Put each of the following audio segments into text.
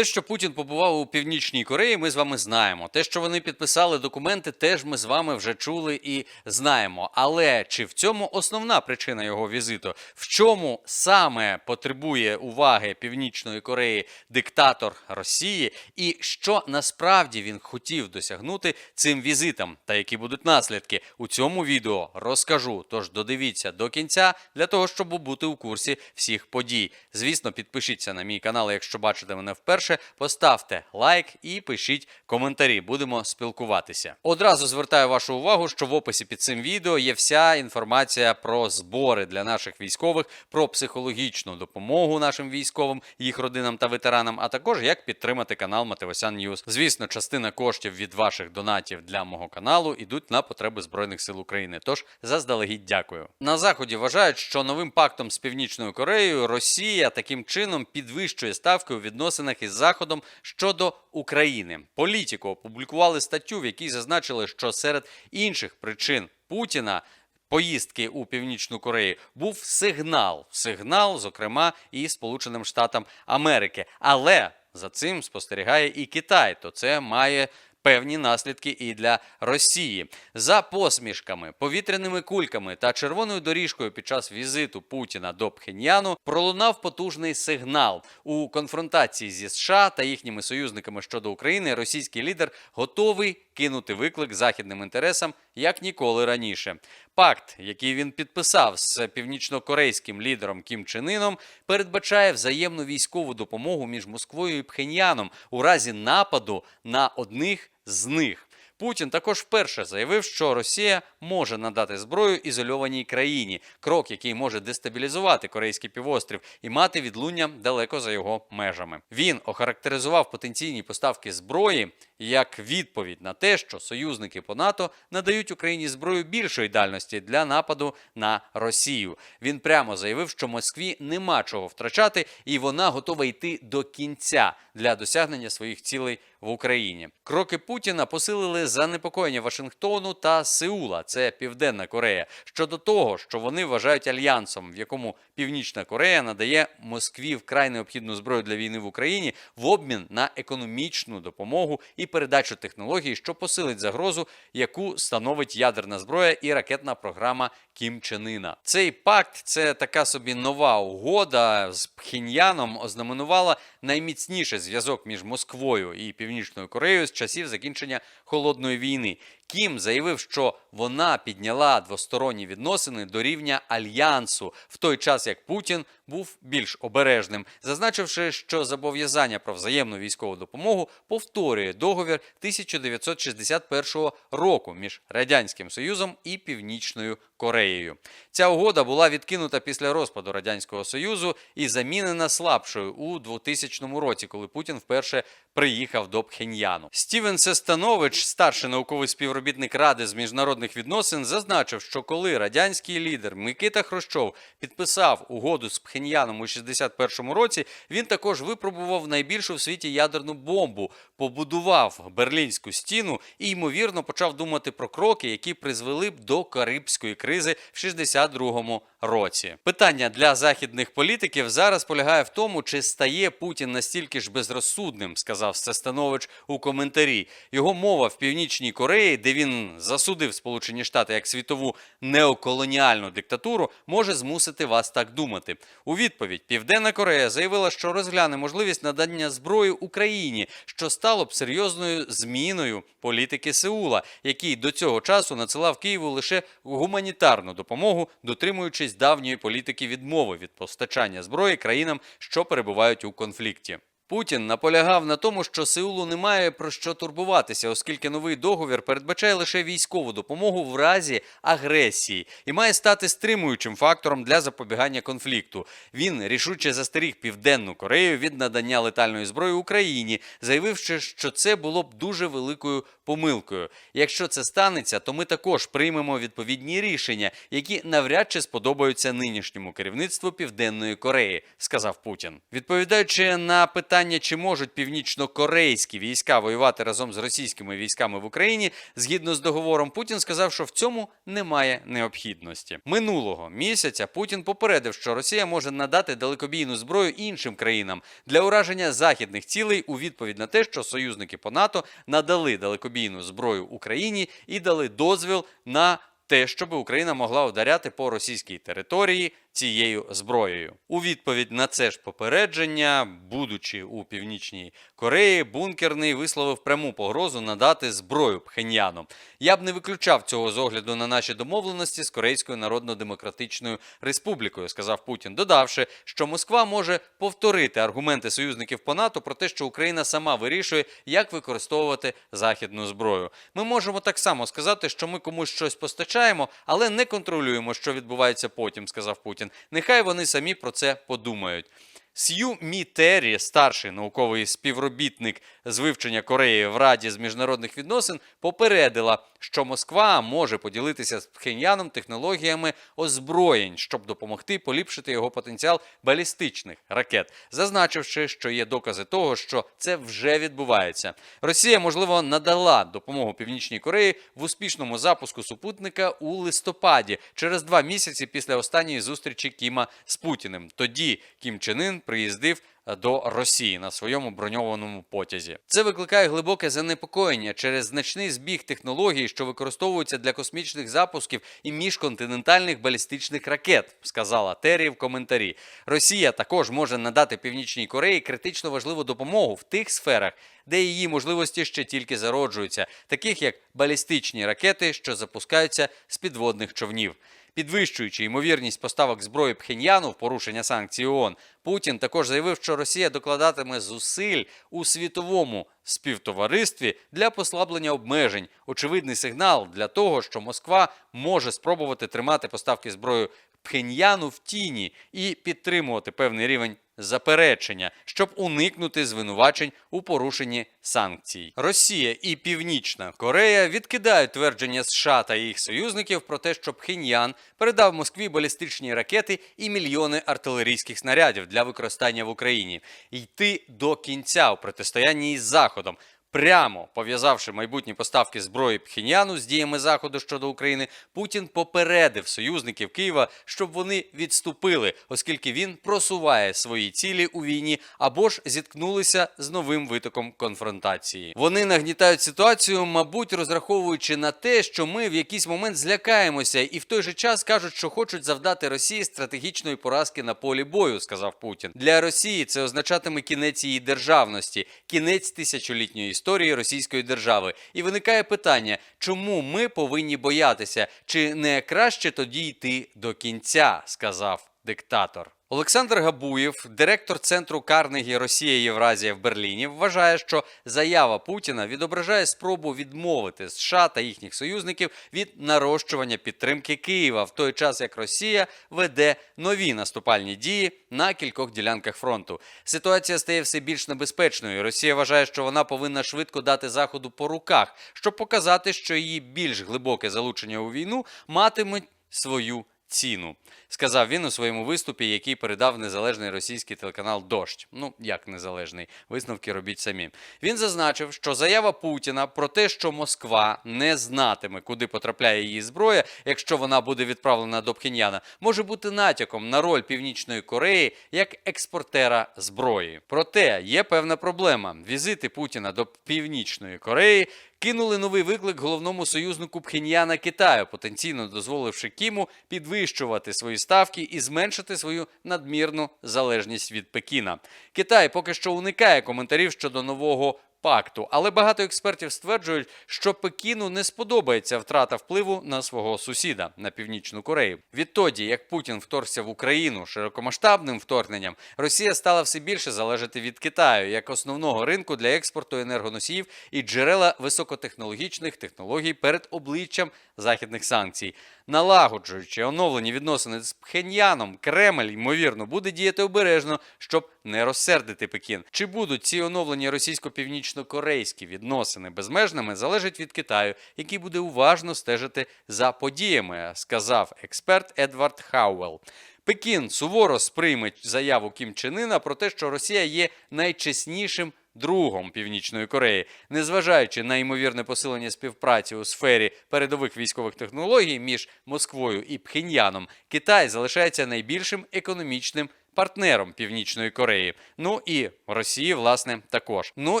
Те, що Путін побував у Північній Кореї, ми з вами знаємо. Те, що вони підписали документи, теж ми з вами вже чули і знаємо. Але чи в цьому основна причина його візиту? В чому саме потребує уваги Північної Кореї диктатор Росії, і що насправді він хотів досягнути цим візитом, та які будуть наслідки у цьому відео розкажу. Тож додивіться до кінця для того, щоб бути у курсі всіх подій. Звісно, підпишіться на мій канал, якщо бачите мене вперше. Поставте лайк і пишіть коментарі. Будемо спілкуватися. Одразу звертаю вашу увагу, що в описі під цим відео є вся інформація про збори для наших військових, про психологічну допомогу нашим військовим, їх родинам та ветеранам, а також як підтримати канал Матевосян Ньюз. Звісно, частина коштів від ваших донатів для мого каналу ідуть на потреби збройних сил України. Тож заздалегідь дякую. На заході вважають, що новим пактом з Північною Кореєю Росія таким чином підвищує ставки у відносинах із Заходом щодо України. Політико опублікували статтю, в якій зазначили, що серед інших причин Путіна. Поїздки у Північну Корею був сигнал, сигнал, зокрема, і Сполученим Штатам Америки. Але за цим спостерігає і Китай, то це має певні наслідки і для Росії. За посмішками, повітряними кульками та червоною доріжкою під час візиту Путіна до Пхеньяну пролунав потужний сигнал у конфронтації зі США та їхніми союзниками щодо України. Російський лідер готовий кинути виклик західним інтересам як ніколи раніше. Пакт, який він підписав з північнокорейським лідером Кім Чен Іном, передбачає взаємну військову допомогу між Москвою і Пхеньяном у разі нападу на одних з них. Путін також вперше заявив, що Росія може надати зброю ізольованій країні, крок, який може дестабілізувати корейський півострів і мати відлуння далеко за його межами. Він охарактеризував потенційні поставки зброї як відповідь на те, що союзники по НАТО надають Україні зброю більшої дальності для нападу на Росію. Він прямо заявив, що Москві нема чого втрачати, і вона готова йти до кінця для досягнення своїх цілей в Україні. Кроки Путіна посилили занепокоєння Вашингтону та Сеула, це Південна Корея, щодо того, що вони вважають альянсом, в якому Північна Корея надає Москві вкрай необхідну зброю для війни в Україні в обмін на економічну допомогу і передачу технологій, що посилить загрозу, яку становить ядерна зброя і ракетна програма Кім Чен Іна. Цей пакт це така собі нова угода з Пхеньяном ознаменувала найміцніший зв'язок між Москвою і Північною Кореєю з часів закінчення холодної війни. Кім заявив, що вона підняла двосторонні відносини до рівня альянсу, в той час як Путін був більш обережним, зазначивши, що зобов'язання про взаємну військову допомогу повторює договір 1961 року між радянським союзом і Північною Кореєю. Ця угода була відкинута після розпаду радянського союзу і замінена слабшою у 2000 році, коли Путін вперше приїхав до Пхеньяну. Стівен Сестанович, старший науковий співробітник Ради з міжнародних відносин, зазначив, що коли радянський лідер Микита Хрущов підписав угоду з Пхеньяном у 61-му році, він також випробував найбільшу в світі ядерну бомбу, побудував Берлінську стіну і ймовірно почав думати про кроки, які призвели б до Карибської кризи в 62-му році. Питання для західних політиків зараз полягає в тому, чи стає Путін настільки ж безрозсудним, сказав Сестанович у коментарі. Його мова в північній Кореї, де він засудив Сполучені Штати як світову неоколоніальну диктатуру, може змусити вас так думати. У відповідь Південна Корея заявила, що розгляне можливість надання зброї Україні, що стало б серйозною зміною політики Сеула, який до цього часу надсилав Києву лише гуманітарну допомогу, дотримуючись давньої політики відмови від постачання зброї країнам, що перебувають у конфлікті. Путін наполягав на тому, що Сеулу немає про що турбуватися, оскільки новий договір передбачає лише військову допомогу в разі агресії і має стати стримуючим фактором для запобігання конфлікту. Він рішуче застеріг Південну Корею від надання летальної зброї Україні, заявивши, що це було б дуже великою помилкою. Якщо це станеться, то ми також приймемо відповідні рішення, які навряд чи сподобаються нинішньому керівництву Південної Кореї, сказав Путін. Відповідаючи на питання питання, чи можуть північно-корейські війська воювати разом з російськими військами в Україні, згідно з договором, Путін сказав, що в цьому немає необхідності. Минулого місяця Путін попередив, що Росія може надати далекобійну зброю іншим країнам для ураження західних цілей у відповідь на те, що союзники по НАТО надали далекобійну зброю Україні і дали дозвіл на те, щоб Україна могла ударяти по російській території цією зброєю. У відповідь на це ж попередження, будучи у північній Кореї, бункерний висловив пряму погрозу надати зброю Пхеньяну. Я б не виключав цього з огляду на наші домовленості з Корейською Народно-Демократичною Республікою, сказав Путін, додавши, що Москва може повторити аргументи союзників по НАТО про те, що Україна сама вирішує, як використовувати західну зброю. Ми можемо так само сказати, що ми комусь щось постачаємо, але не контролюємо, що відбувається потім, сказав Путін. Нехай вони самі про це подумають. Сью Мі Террі, старший науковий співробітник з вивчення Кореї в Раді з міжнародних відносин, попередила, що Москва може поділитися з Пхеньяном технологіями озброєнь, щоб допомогти поліпшити його потенціал балістичних ракет, зазначивши, що є докази того, що це вже відбувається. Росія, можливо, надала допомогу Північній Кореї в успішному запуску супутника у листопаді, через два місяці після останньої зустрічі Кіма з Путіним. Тоді Кім Чен Ін приїздив до Росії на своєму броньованому потязі. Це викликає глибоке занепокоєння через значний збіг технологій, що використовуються для космічних запусків і міжконтинентальних балістичних ракет, сказала Террі в коментарі. Росія також може надати Північній Кореї критично важливу допомогу в тих сферах, де її можливості ще тільки зароджуються, таких як балістичні ракети, що запускаються з підводних човнів. Підвищуючи ймовірність поставок зброї Пхеньяну в порушення санкцій ООН, Путін також заявив, що Росія докладатиме зусиль у світовому співтоваристві для послаблення обмежень. Очевидний сигнал для того, що Москва може спробувати тримати поставки зброї Пхеньяну в тіні і підтримувати певний рівень заперечення, щоб уникнути звинувачень у порушенні санкцій. Росія і Північна Корея відкидають твердження США та їх союзників про те, що Пхеньян передав Москві балістичні ракети і мільйони артилерійських снарядів для використання в Україні. Йти до кінця у протистоянні із Заходом. Прямо пов'язавши майбутні поставки зброї Пхеньяну з діями Заходу щодо України, Путін попередив союзників Києва, щоб вони відступили, оскільки він просуває свої цілі у війні або ж зіткнулися з новим витоком конфронтації. Вони нагнітають ситуацію, мабуть, розраховуючи на те, що ми в якийсь момент злякаємося, і в той же час кажуть, що хочуть завдати Росії стратегічної поразки на полі бою, сказав Путін. Для Росії це означатиме кінець її державності, кінець тисячолітньої історії Російської держави. І виникає питання, чому ми повинні боятися, чи не краще тоді йти до кінця, сказав диктатор. Олександр Габуєв, директор центру Карнегі Росія Євразія в Берліні, вважає, що заява Путіна відображає спробу відмовити США та їхніх союзників від нарощування підтримки Києва в той час, як Росія веде нові наступальні дії на кількох ділянках фронту. Ситуація стає все більш небезпечною. Росія вважає, що вона повинна швидко дати заходу по руках, щоб показати, що її більш глибоке залучення у війну матиме свою ціну, сказав він у своєму виступі, який передав незалежний російський телеканал Дощ. Ну як незалежний, висновки робіть самі. Він зазначив, що заява Путіна про те, що Москва не знатиме, куди потрапляє її зброя, якщо вона буде відправлена до Пхеньяна, може бути натяком на роль Північної Кореї як експортера зброї. Проте є певна проблема: візити Путіна до Північної Кореї кинули новий виклик головному союзнику Пхеньяна Китаю, потенційно дозволивши Кіму підвищувати свої ставки і зменшити свою надмірну залежність від Пекіна. Китай поки що уникає коментарів щодо нового. Пакту, але багато експертів стверджують, що Пекіну не сподобається втрата впливу на свого сусіда на північну Корею. Відтоді, як Путін вторгся в Україну широкомасштабним вторгненням, Росія стала все більше залежати від Китаю як основного ринку для експорту енергоносіїв і джерела високотехнологічних технологій перед обличчям західних санкцій. Налагоджуючи оновлені відносини з Пхеньяном, Кремль ймовірно буде діяти обережно, щоб не розсердити Пекін. Чи будуть ці оновлені російсько-північно-корейські відносини безмежними, залежить від Китаю, який буде уважно стежити за подіями, сказав експерт Едвард Хауел. Пекін суворо сприйме заяву Кім Чен Іна про те, що Росія є найчеснішим другом Північної Кореї, незважаючи на ймовірне посилення співпраці у сфері передових військових технологій між Москвою і Пхеньяном, Китай залишається найбільшим економічним. Партнером Північної Кореї, ну і Росії, власне, також. Ну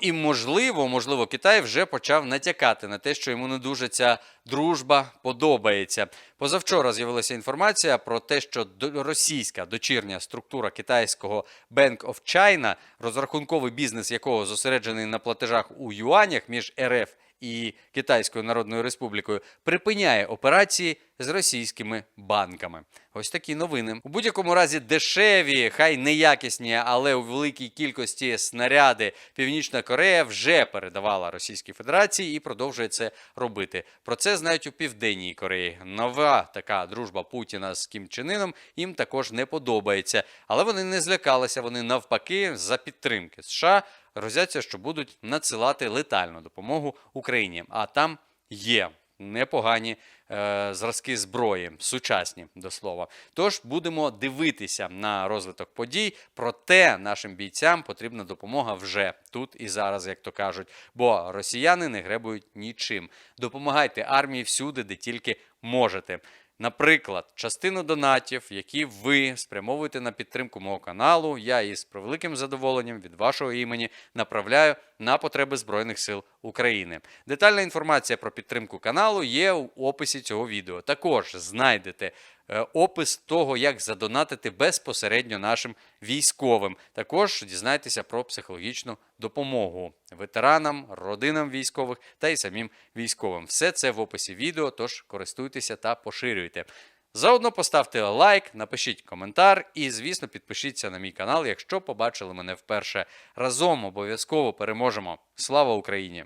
і можливо, можливо, Китай вже почав натякати на те, що йому не дуже ця дружба подобається. Позавчора з'явилася інформація про те, що російська дочірня структура китайського Bank of China, розрахунковий бізнес якого зосереджений на платежах у юанях між РФ і Китайською Народною Республікою, припиняє операції з російськими банками. Ось такі новини. У будь-якому разі дешеві, хай неякісні, але у великій кількості снаряди Північна Корея вже передавала Російській Федерації і продовжує це робити. Про це знають у Південній Кореї. Нова така дружба Путіна з Кім Чен Іном їм також не подобається. Але вони не злякалися. Вони навпаки за підтримки США грозяться, що будуть надсилати летальну допомогу Україні. А там є непогані е, зразки зброї, сучасні до слова. Тож будемо дивитися на розвиток подій. Проте нашим бійцям потрібна допомога вже тут і зараз, як то кажуть. Бо росіяни не гребують нічим. Допомагайте армії всюди, де тільки можете. Наприклад, частину донатів, які ви спрямовуєте на підтримку мого каналу, я із превеликим задоволенням від вашого імені направляю на потреби Збройних сил України. Детальна інформація про підтримку каналу є у описі цього відео. Також знайдете опис того, як задонатити безпосередньо нашим військовим. Також дізнайтеся про психологічну допомогу ветеранам, родинам військових та й самим військовим. Все це в описі відео, тож користуйтеся та поширюйте. Заодно поставте лайк, напишіть коментар і, звісно, підпишіться на мій канал, якщо побачили мене вперше. Разом обов'язково переможемо. Слава Україні!